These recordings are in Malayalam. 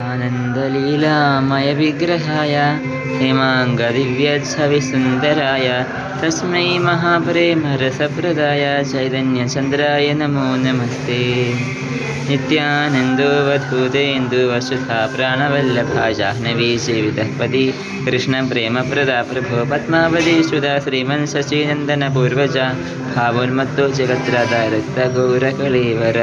ആനന്ദലീലാമയ വിഗ്രഹായ ഹിമാംഗദിവ്യഛവിസുന്ദരായ തസ്മൈ മഹാപ്രേമരസപ്രദായ ചൈതന്യചന്ദ്രായ നമോ നമസ്തേ. नित्यानन्दोऽवधूतेन्दुवसुधा प्राणवल्लभा जाह्नवी सेवितः पदी कृष्णप्रेमप्रदा प्रभो पद्मावती सुधा श्रीमन् शचीनन्दनपूर्वजा भावोन्मत्तो जगत्रादा रक्तगौरकलेवर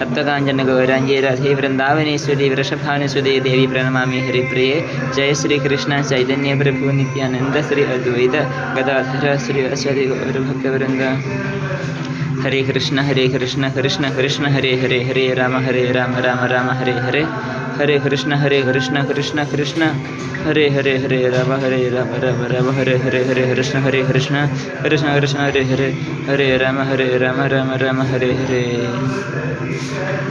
सप्तकाञ्चनगौराङ्गी रथे वृन्दावनेश्वरी वृषभानुसुदे देवी प्रणमामि हरिप्रिये जय श्रीकृष्ण चैतन्यप्रभु नित्यानन्द श्री अद्वैत गदाधर श्री असदि गौरभक्तवृन्द ഹരേ കൃഷ്ണ ഹരേ കൃഷ്ണ കൃഷ്ണ കൃഷ്ണ ഹരേ ഹരേ ഹരേ രാമ ഹരേ രാമ രാമ രാമ ഹരേ ഹരേ ഹരേ കൃഷ്ണ ഹരേ കൃഷ്ണ കൃഷ്ണ കൃഷ്ണ ഹരേ ഹരേ ഹരേ രാമ ഹരേ രാമ രാമ രാമ ഹരേ ഹരേ ഹരേ കൃഷ്ണ ഹരേ കൃഷ്ണ കൃഷ്ണ കൃഷ്ണ ഹരേ ഹരേ ഹരേ രാമ ഹരേ രാമ രാമ രാമ ഹരേ ഹരേ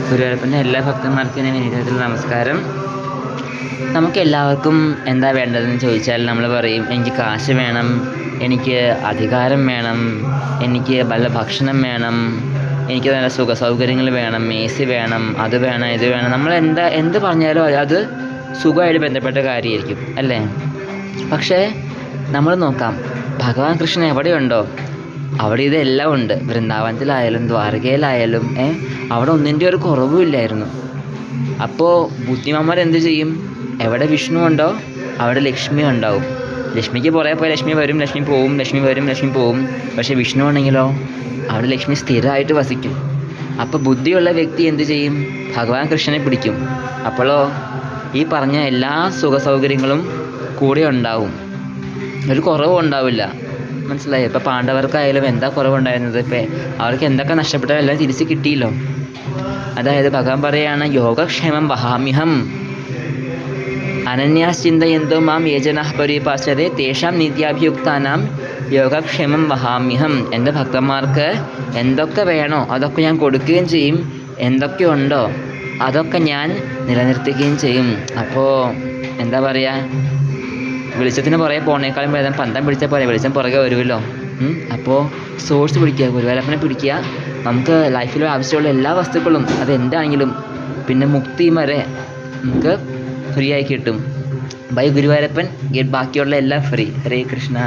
ഗുരുവായൂരപ്പന്റെ എല്ലാ ഭക്തന്മാർക്കും എന്റെ വിനീതത്തിൽ നമസ്കാരം. നമുക്ക് എല്ലാവർക്കും എന്താ വേണ്ടതെന്ന് ചോദിച്ചാൽ നമ്മൾ പറയും എനിക്ക് കാശ് വേണം എനിക്ക് അധികാരം വേണം എനിക്ക് നല്ല ഭക്ഷണം വേണം എനിക്ക് നല്ല സുഖ സൗകര്യങ്ങൾ വേണം എ സി വേണം അത് വേണം ഇത് വേണം. നമ്മൾ എന്താ എന്ത് പറഞ്ഞാലും അത് സുഖമായിട്ട് ബന്ധപ്പെട്ട കാര്യമായിരിക്കും അല്ലേ? പക്ഷേ നമ്മൾ നോക്കാം ഭഗവാൻ കൃഷ്ണൻ എവിടെയുണ്ടോ? അവിടെ ഇതെല്ലാം ഉണ്ട്. വൃന്ദാവനത്തിലായാലും ദ്വാരകയിലായാലും അവിടെ ഒന്നിന്റെ ഒരു കുറവുമില്ലായിരുന്നു. അപ്പോൾ ബുദ്ധിമാന്മാർ എന്ത് ചെയ്യും? എവിടെ വിഷ്ണു ഉണ്ടോ അവിടെ ലക്ഷ്മി ഉണ്ടാവും. ലക്ഷ്മിക്ക് പുറകെ പോയി ലക്ഷ്മി വരും ലക്ഷ്മി പോവും ലക്ഷ്മി വരും ലക്ഷ്മി പോവും. പക്ഷേ വിഷ്ണു ആണെങ്കിലോ അവിടെ ലക്ഷ്മി സ്ഥിരമായിട്ട് വസിക്കും. അപ്പോൾ ബുദ്ധിയുള്ള വ്യക്തി എന്ത് ചെയ്യും? ഭഗവാൻ കൃഷ്ണനെ പിടിക്കും. അപ്പോഴോ ഈ പറഞ്ഞ എല്ലാ സുഖ സൗകര്യങ്ങളും കൂടെ ഉണ്ടാവും. ഒരു കുറവും ഉണ്ടാവില്ല. മനസ്സിലായി? ഇപ്പം പാണ്ഡവർക്കായാലും എന്താ കുറവുണ്ടായിരുന്നത്? ഇപ്പം അവർക്ക് എന്തൊക്കെ നഷ്ടപ്പെട്ടാലും എല്ലാം തിരിച്ച് കിട്ടിയല്ലോ. അതായത് ഭഗവാൻ പറയുകയാണ് യോഗക്ഷേമം വഹാമ്യഹം. അനന്യാശ്ചിന്തയന്തോ മാം യേജനഃ പരിപാശ്യതേ തേഷാം നിത്യാഭിയുക്താനാം യോഗക്ഷേമം വഹാമ്യഹം എന്റെ ഭക്തന്മാർക്ക് എന്തൊക്കെ വേണോ അതൊക്കെ ഞാൻ കൊടുക്കുകയും ചെയ്യും. എന്തൊക്കെ ഉണ്ടോ അതൊക്കെ ഞാൻ നിലനിർത്തുകയും ചെയ്യും. അപ്പോൾ എന്താ പറയുക വെളിച്ചത്തിന് പുറകെ പോണേക്കാളും ഭേദം പന്തം പിടിച്ചാൽ പോലെ വെളിച്ചം പുറകെ വരുമല്ലോ അപ്പോൾ സോഴ്സ് പിടിക്കുക ഗുരുവായൂരപ്പനെ പിടിക്കുക. നമുക്ക് ലൈഫിൽ ആവശ്യമുള്ള എല്ലാ വസ്തുക്കളും അതെന്താണെങ്കിലും പിന്നെ മുക്തി വരെ നമുക്ക് ഫ്രീ ആയി കിട്ടും. ബൈ ഗുരുവായൂരപ്പൻ. ബാക്കിയുള്ള എല്ലാം ഫ്രീ ഹരേ കൃഷ്ണ.